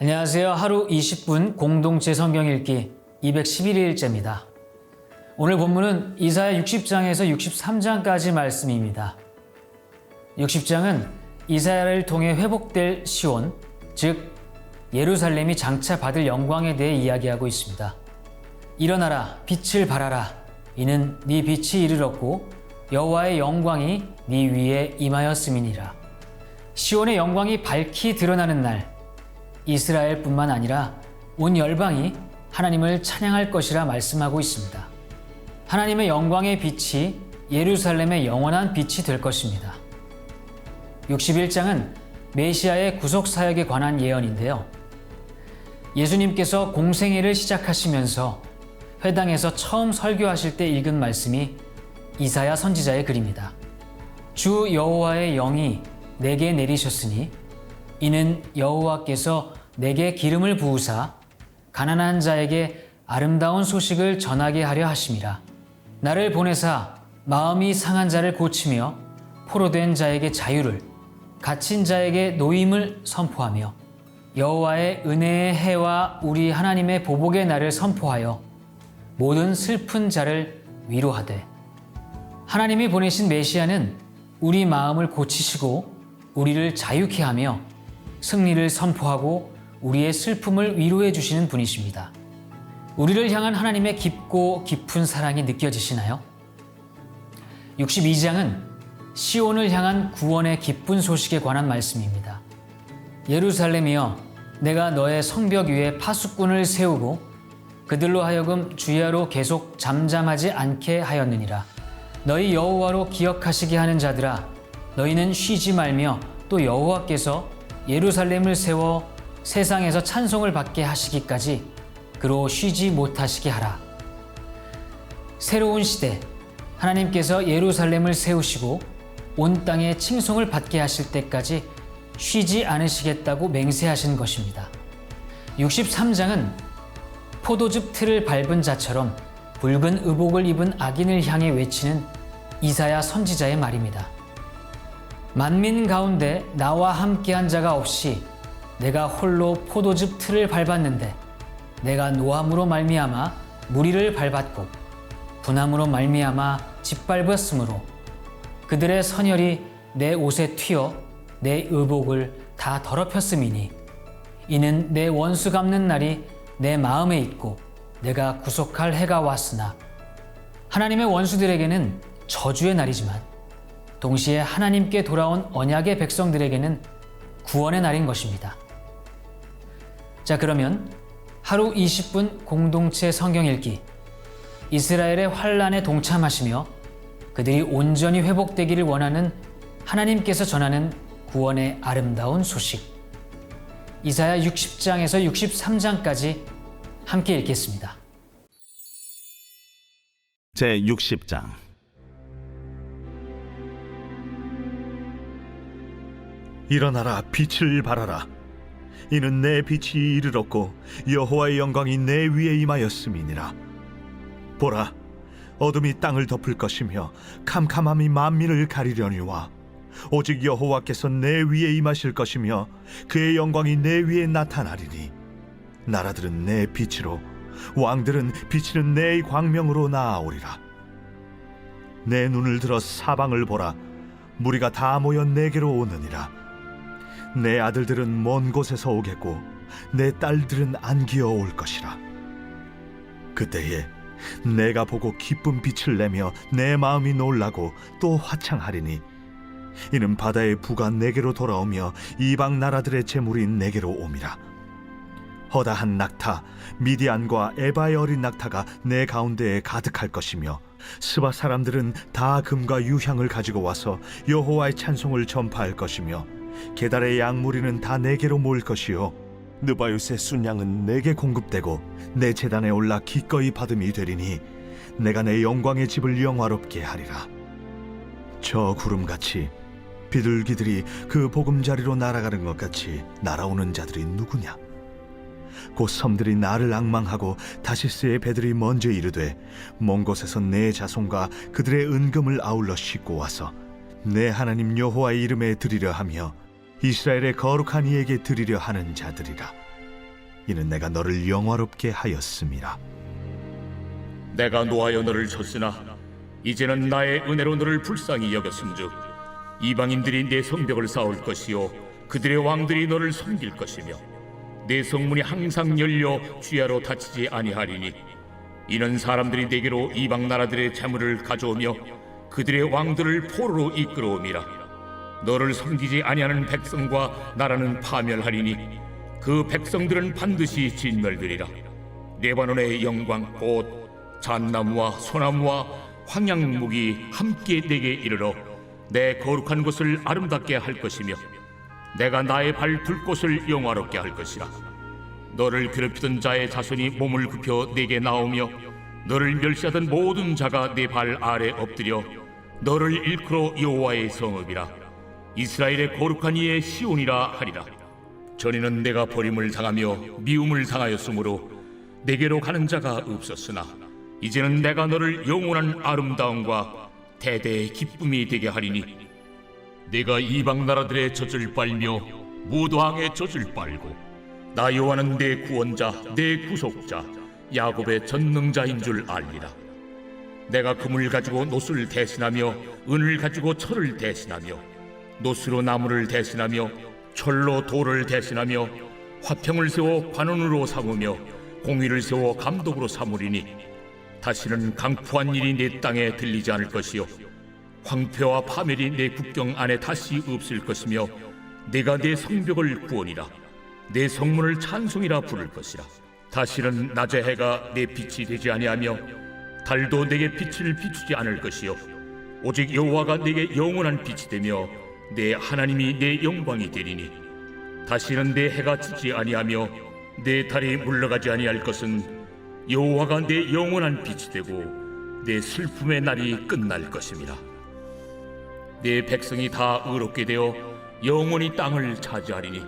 안녕하세요. 하루 20분 공동체 성경 읽기 211일째입니다. 오늘 본문은 이사야 60장에서 63장까지 말씀입니다. 60장은 이사야를 통해 회복될 시온, 즉 예루살렘이 장차 받을 영광에 대해 이야기하고 있습니다. 일어나라, 빛을 발하라. 이는 네 빛이 이르렀고 여호와의 영광이 네 위에 임하였음이니라. 시온의 영광이 밝히 드러나는 날, 이스라엘뿐만 아니라 온 열방이 하나님을 찬양할 것이라 말씀하고 있습니다. 하나님의 영광의 빛이 예루살렘의 영원한 빛이 될 것입니다. 61장은 메시아의 구속 사역에 관한 예언인데요. 예수님께서 공생애를 시작하시면서 회당에서 처음 설교하실 때 읽은 말씀이 이사야 선지자의 글입니다. 주 여호와의 영이 내게 내리셨으니 이는 여호와께서 내게 기름을 부으사 가난한 자에게 아름다운 소식을 전하게 하려 하심이라. 나를 보내사 마음이 상한 자를 고치며 포로된 자에게 자유를 갇힌 자에게 노임을 선포하며 여호와의 은혜의 해와 우리 하나님의 보복의 날을 선포하여 모든 슬픈 자를 위로하되 하나님이 보내신 메시아는 우리 마음을 고치시고 우리를 자유케 하며 승리를 선포하고 우리의 슬픔을 위로해 주시는 분이십니다. 우리를 향한 하나님의 깊고 깊은 사랑이 느껴지시나요? 62장은 시온을 향한 구원의 기쁜 소식에 관한 말씀입니다. 예루살렘이여 내가 너의 성벽 위에 파수꾼을 세우고 그들로 하여금 주야로 계속 잠잠하지 않게 하였느니라. 너희 여호와로 기억하시게 하는 자들아 너희는 쉬지 말며 또 여호와께서 예루살렘을 세워 세상에서 찬송을 받게 하시기까지 그로 쉬지 못하시게 하라. 새로운 시대 하나님께서 예루살렘을 세우시고 온 땅에 칭송을 받게 하실 때까지 쉬지 않으시겠다고 맹세하신 것입니다. 63장은 포도즙 틀을 밟은 자처럼 붉은 의복을 입은 악인을 향해 외치는 이사야 선지자의 말입니다. 만민 가운데 나와 함께한 자가 없이 내가 홀로 포도즙 틀을 밟았는데 내가 노함으로 말미암아 무리를 밟았고 분함으로 말미암아 짓밟았으므로 그들의 선혈이 내 옷에 튀어 내 의복을 다 더럽혔음이니 이는 내 원수 갚는 날이 내 마음에 있고 내가 구속할 해가 왔으나 하나님의 원수들에게는 저주의 날이지만 동시에 하나님께 돌아온 언약의 백성들에게는 구원의 날인 것입니다. 자, 그러면 하루 20분 공동체 성경 읽기. 이스라엘의 환란에 동참하시며 그들이 온전히 회복되기를 원하는 하나님께서 전하는 구원의 아름다운 소식. 이사야 60장에서 63장까지 함께 읽겠습니다. 제 60장 일어나라 빛을 발하라 이는 내 빛이 이르렀고 여호와의 영광이 내 위에 임하였음이니라. 보라 어둠이 땅을 덮을 것이며 캄캄함이 만민을 가리려니와 오직 여호와께서 내 위에 임하실 것이며 그의 영광이 내 위에 나타나리니 나라들은 내 빛으로 왕들은 비치는 내 광명으로 나아오리라. 내 눈을 들어 사방을 보라. 무리가 다 모여 내게로 오느니라 내 아들들은 먼 곳에서 오겠고 내 딸들은 안기어 올 것이라. 그때에 내가 보고 기쁜 빛을 내며 내 마음이 놀라고 또 화창하리니 이는 바다의 부가 내게로 돌아오며 이방 나라들의 재물이 내게로 옴이라. 허다한 낙타 미디안과 에바의 어린 낙타가 내 가운데에 가득할 것이며 스바 사람들은 다 금과 유향을 가지고 와서 여호와의 찬송을 전파할 것이며 게달의 양무리는 다 내게로 모일 것이요. 느바요스의 순양은 내게 공급되고 내 재단에 올라 기꺼이 받음이 되리니 내가 내 영광의 집을 영화롭게 하리라. 저 구름같이 비둘기들이 그 보금자리로 날아가는 것 같이 날아오는 자들이 누구냐? 곧 섬들이 나를 악망하고 다시스의 배들이 먼저 이르되 먼 곳에서 내 자손과 그들의 은금을 아울러 싣고 와서 내 하나님 여호와의 이름에 드리려 하며 이스라엘의 거룩한 이에게 드리려 하는 자들이라. 이는 내가 너를 영화롭게 하였음이라. 내가 노하여 너를 쳤으나 이제는 나의 은혜로 너를 불쌍히 여겼음즉 이방인들이 내 성벽을 쌓을 것이요 그들의 왕들이 너를 섬길 것이며 내 성문이 항상 열려 주야로 닫히지 아니하리니 이는 사람들이 내게로 이방 나라들의 재물을 가져오며 그들의 왕들을 포로로 이끌어옴이라 너를 섬기지 아니하는 백성과 나라는 파멸하리니 그 백성들은 반드시 진멸되리라. 레바논의 영광 곧 잣나무와 소나무와 황양목이 함께 내게 이르러 내 거룩한 곳을 아름답게 할 것이며 내가 나의 발 둘 곳을 영화롭게 할 것이라. 너를 괴롭히던 자의 자손이 몸을 굽혀 내게 나오며 너를 멸시하던 모든 자가 내발 아래 엎드려 너를 일컬어 여호와의 성읍이라 이스라엘의 거룩한 이의 시온이라 하리라. 전에는 내가 버림을 당하며 미움을 당하였으므로 내게로 가는 자가 없었으나 이제는 내가 너를 영원한 아름다움과 대대의 기쁨이 되게 하리니 내가 이방 나라들의 젖을 빨며 무도왕의 젖을 빨고 나 여호와는 내 구원자 내 구속자 야곱의 전능자인 줄 알리라. 내가 금을 가지고 노스를 대신하며 은을 가지고 철을 대신하며 노스로 나무를 대신하며 철로 돌을 대신하며 화평을 세워 관원으로 삼으며 공의를 세워 감독으로 삼으리니 다시는 강포한 일이 내 땅에 들리지 않을 것이요. 황폐와 파멸이 내 국경 안에 다시 없을 것이며 내가 내 성벽을 구원이라 내 성문을 찬송이라 부를 것이라. 다시는 낮의 해가 내 빛이 되지 아니하며 달도 내게 빛을 비추지 않을 것이요. 오직 여호와가 내게 영원한 빛이 되며 내 하나님이 내 영광이 되리니 다시는 내 해가 지지 아니하며 내 달이 물러가지 아니할 것은 여호와가 내 영원한 빛이 되고 내 슬픔의 날이 끝날 것임이라 내 백성이 다 의롭게 되어 영원히 땅을 차지하리니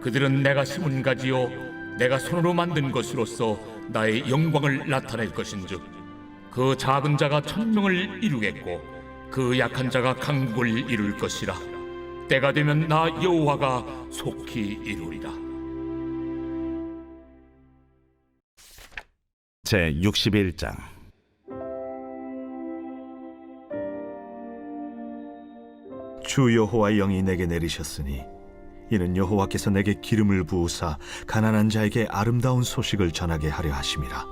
그들은 내가 심은 가지요 내가 손으로 만든 것으로서 나의 영광을 나타낼 것인즉 그 작은 자가 천명을 이루겠고 그 약한 자가 강국을 이룰 것이라. 때가 되면 나 여호와가 속히 이루리라. 제 61장. 주 여호와의 영이 내게 내리셨으니 이는 여호와께서 내게 기름을 부으사 가난한 자에게 아름다운 소식을 전하게 하려 하심이라.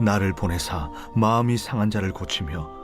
나를 보내사 마음이 상한 자를 고치며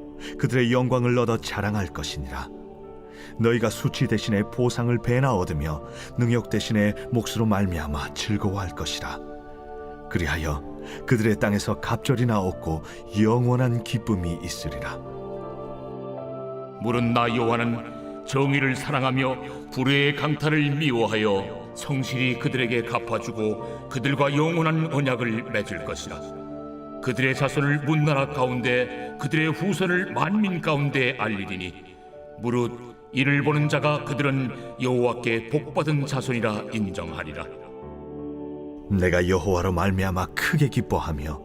그들의 영광을 얻어 자랑할 것이니라. 너희가 수치 대신에 보상을 배나 얻으며 능욕 대신에 몫으로 말미암아 즐거워할 것이라. 그리하여 그들의 땅에서 갑절이나 얻고 영원한 기쁨이 있으리라. 물은 나 여호와는 정의를 사랑하며 불의의 강탈을 미워하여 성실히 그들에게 갚아주고 그들과 영원한 언약을 맺을 것이라 그들의 자손을 문나라 가운데 그들의 후손을 만민 가운데 알리리니 무릇 이를 보는 자가 그들은 여호와께 복받은 자손이라 인정하리라 내가 여호와로 말미암아 크게 기뻐하며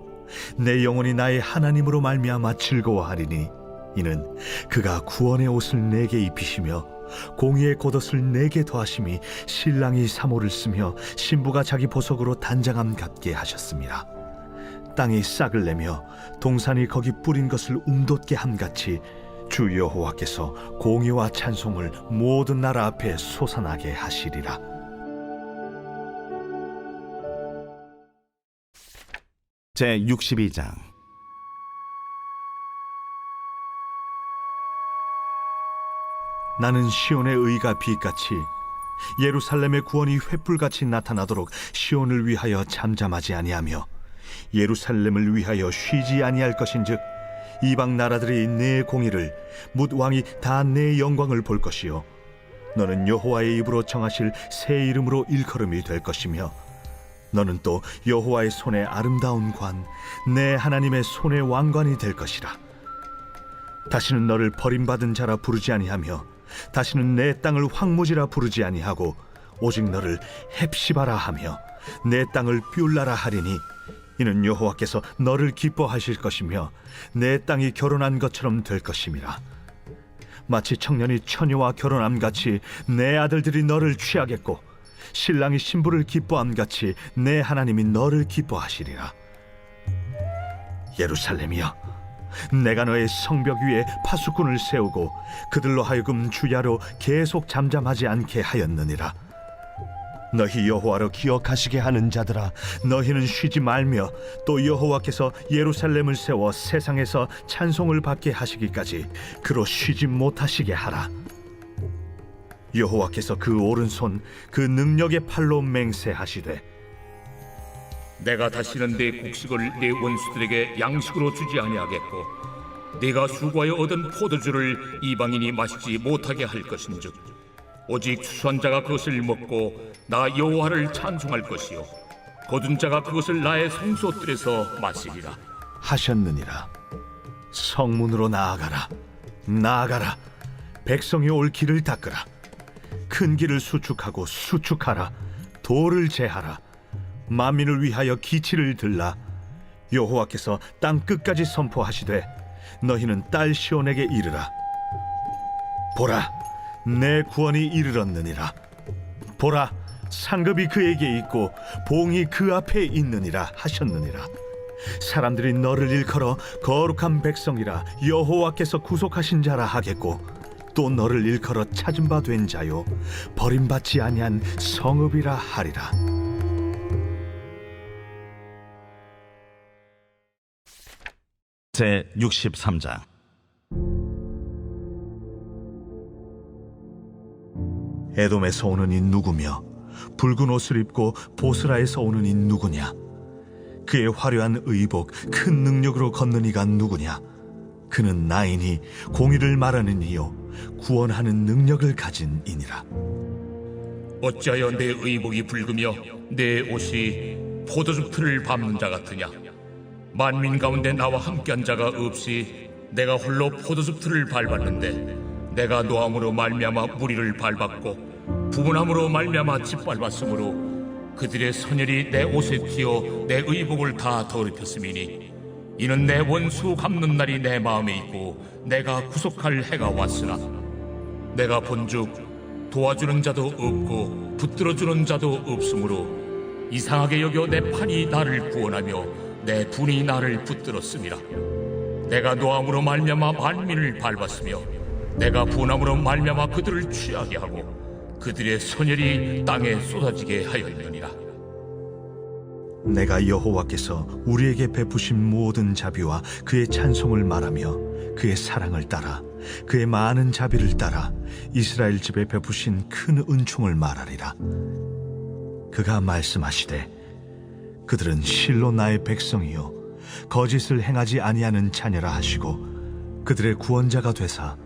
내 영혼이 나의 하나님으로 말미암아 즐거워하리니 이는 그가 구원의 옷을 내게 입히시며 공의의 겉옷을 내게 더하심이 신랑이 사모를 쓰며 신부가 자기 보석으로 단장함 같게 하셨습니다. 땅이 싹을 내며 동산이 거기 뿌린 것을 움돋게 함같이 주 여호와께서 공의와 찬송을 모든 나라 앞에 솟아나게 하시리라. 제 62장 나는 시온의 의가 빛같이 예루살렘의 구원이 횃불같이 나타나도록 시온을 위하여 잠잠하지 아니하며 예루살렘을 위하여 쉬지 아니할 것인즉 이방 나라들이 내 공의를 묻 왕이 다 내 영광을 볼 것이요. 너는 여호와의 입으로 정하실 새 이름으로 일컬음이 될 것이며 너는 또 여호와의 손에 아름다운 관 내 하나님의 손의 왕관이 될 것이라. 다시는 너를 버림받은 자라 부르지 아니하며 다시는 내 땅을 황무지라 부르지 아니하고 오직 너를 헵시바라 하며 내 땅을 뷸라라 하리니 이는 여호와께서 너를 기뻐하실 것이며 내 땅이 결혼한 것처럼 될 것임이라. 마치 청년이 처녀와 결혼함 같이 내 아들들이 너를 취하겠고 신랑이 신부를 기뻐함 같이 내 하나님이 너를 기뻐하시리라. 예루살렘이여 내가 너의 성벽 위에 파수꾼을 세우고 그들로 하여금 주야로 계속 잠잠하지 않게 하였느니라 너희 여호와로 기억하시게 하는 자들아 너희는 쉬지 말며 또 여호와께서 예루살렘을 세워 세상에서 찬송을 받게 하시기까지 그로 쉬지 못하시게 하라. 여호와께서 그 오른손 그 능력의 팔로 맹세하시되 내가 다시는 내 곡식을 내 원수들에게 양식으로 주지 아니하겠고 내가 수고하여 얻은 포도주를 이방인이 마시지 못하게 할 것인즉 오직 추수한 자가 그것을 먹고 나 여호와를 찬송할 것이요. 거둔 자가 그것을 나의 성소들에서 마시리라. 하셨느니라. 성문으로 나아가라. 나아가라. 백성이 올 길을 닦으라. 큰 길을 수축하고 수축하라. 돌을 제하라. 만민을 위하여 기치를 들라. 여호와께서 땅 끝까지 선포하시되 너희는 딸 시온에게 이르라. 보라 내 구원이 이르렀느니라. 보라 상급이 그에게 있고 봉이 그 앞에 있느니라 하셨느니라. 사람들이 너를 일컬어 거룩한 백성이라 여호와께서 구속하신 자라 하겠고 또 너를 일컬어 찾은 바 된 자요 버림받지 아니한 성읍이라 하리라. 제 63장 에돔에서 오는 이 누구며 붉은 옷을 입고 보스라에서 오는 이 누구냐? 그의 화려한 의복 큰 능력으로 걷는 이가 누구냐? 그는 나이니 공의를 말하는 이요 구원하는 능력을 가진 이니라. 어찌하여 내 의복이 붉으며 내 옷이 포도즙 틀을 밟는 자 같으냐? 만민 가운데 나와 함께한 자가 없이 내가 홀로 포도즙 틀을 밟았는데 내가 노함으로 말미암아 무리를 밟았고 부분함으로 말미암아 짓밟았으므로 그들의 선열이 내 옷에 튀어 내 의복을 다 더럽혔음이니 이는 내 원수 갚는 날이 내 마음에 있고 내가 구속할 해가 왔으나 내가 본즉 도와주는 자도 없고 붙들어주는 자도 없으므로 이상하게 여겨 내 팔이 나를 구원하며 내 분이 나를 붙들었음이라 내가 노함으로 말미암아 만민을 밟았으며 내가 분함으로 말미암아 그들을 취하게 하고 그들의 선열이 땅에 쏟아지게 하였느니라 내가 여호와께서 우리에게 베푸신 모든 자비와 그의 찬송을 말하며 그의 사랑을 따라 그의 많은 자비를 따라 이스라엘 집에 베푸신 큰 은총을 말하리라. 그가 말씀하시되 그들은 실로 나의 백성이요 거짓을 행하지 아니하는 자녀라 하시고 그들의 구원자가 되사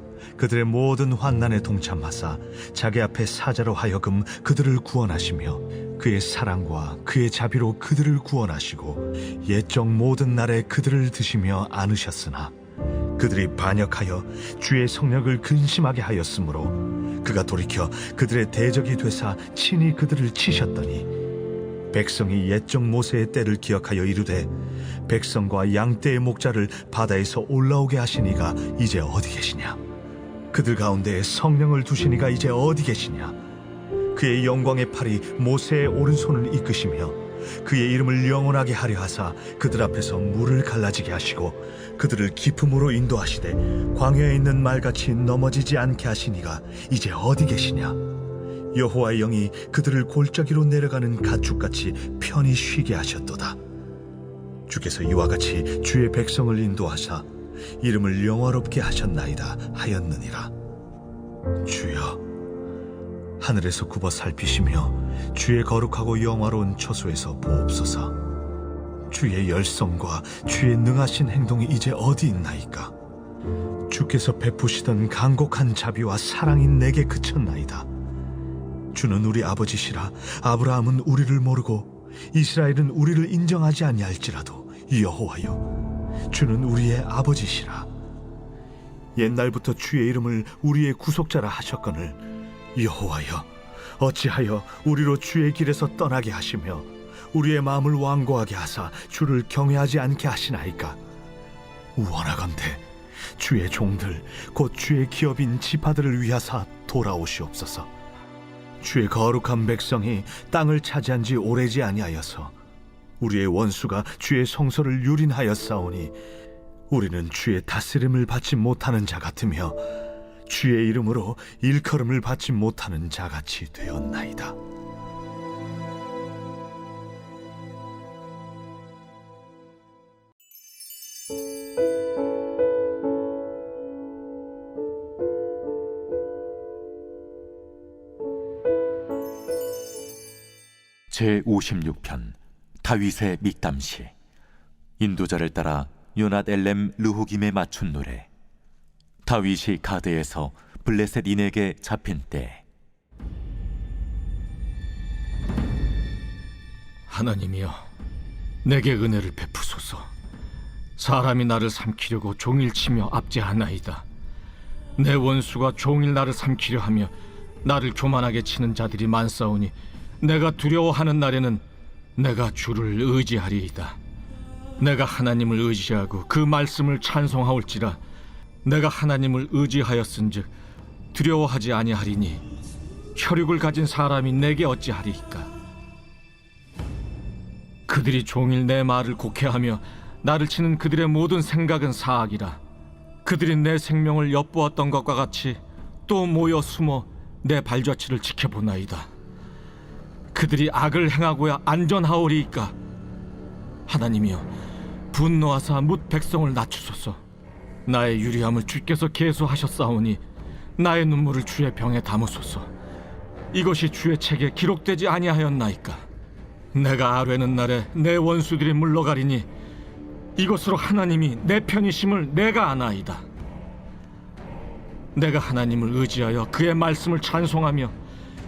그들의 모든 환난에 동참하사 자기 앞에 사자로 하여금 그들을 구원하시며 그의 사랑과 그의 자비로 그들을 구원하시고 옛적 모든 날에 그들을 드시며 안으셨으나 그들이 반역하여 주의 성령을 근심하게 하였으므로 그가 돌이켜 그들의 대적이 되사 친히 그들을 치셨더니 백성이 옛적 모세의 때를 기억하여 이르되 백성과 양떼의 목자를 바다에서 올라오게 하시니가 이제 어디 계시냐 그들 가운데 성령을 두시니가 이제 어디 계시냐? 그의 영광의 팔이 모세의 오른손을 이끄시며 그의 이름을 영원하게 하려 하사 그들 앞에서 물을 갈라지게 하시고 그들을 기품으로 인도하시되 광야에 있는 말같이 넘어지지 않게 하시니가 이제 어디 계시냐? 여호와의 영이 그들을 골짜기로 내려가는 가축같이 편히 쉬게 하셨도다. 주께서 이와 같이 주의 백성을 인도하사 이름을 영화롭게 하셨나이다 하였느니라. 주여 하늘에서 굽어 살피시며 주의 거룩하고 영화로운 처소에서 보옵소서. 주의 열성과 주의 능하신 행동이 이제 어디 있나이까? 주께서 베푸시던 간곡한 자비와 사랑이 내게 그쳤나이다. 주는 우리 아버지시라 아브라함은 우리를 모르고 이스라엘은 우리를 인정하지 아니할지라도 여호와여 주는 우리의 아버지시라. 옛날부터 주의 이름을 우리의 구속자라 하셨거늘 여호와여 어찌하여 우리로 주의 길에서 떠나게 하시며 우리의 마음을 완고하게 하사 주를 경외하지 않게 하시나이까? 원하건대 주의 종들 곧 주의 기업인 지파들을 위하사 돌아오시옵소서. 주의 거룩한 백성이 땅을 차지한 지 오래지 아니하여서 우리의 원수가 주의 성소를 유린하였사오니 우리는 주의 다스림을 받지 못하는 자 같으며 주의 이름으로 일컬음을 받지 못하는 자 같이 되었나이다. 제 56편 다윗의 믹담시. 인도자를 따라 요낫 엘렘 르후김에 맞춘 노래. 다윗이 가드에서 블레셋 인에게 잡힌 때. 하나님이여 내게 은혜를 베푸소서. 사람이 나를 삼키려고 종일 치며 압제하나이다. 내 원수가 종일 나를 삼키려 하며 나를 교만하게 치는 자들이 많사오니 내가 두려워하는 날에는 내가 주를 의지하리이다. 내가 하나님을 의지하고 그 말씀을 찬송하올지라. 내가 하나님을 의지하였은즉 두려워하지 아니하리니 혈육을 가진 사람이 내게 어찌하리이까? 그들이 종일 내 말을 곡해하며 나를 치는 그들의 모든 생각은 사악이라. 그들이 내 생명을 엿보았던 것과 같이 또 모여 숨어 내 발자취를 지켜보나이다 그들이 악을 행하고야 안전하오리이까? 하나님이여 분노하사 뭇 백성을 낮추소서. 나의 유리함을 주께서 계수하셨사오니 나의 눈물을 주의 병에 담으소서. 이것이 주의 책에 기록되지 아니하였나이까? 내가 아뢰는 날에 내 원수들이 물러가리니 이것으로 하나님이 내 편이심을 내가 아나이다. 내가 하나님을 의지하여 그의 말씀을 찬송하며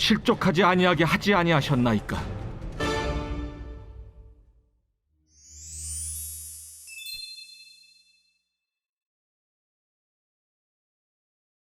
실족하지 아니하게 하지 아니하셨나이까?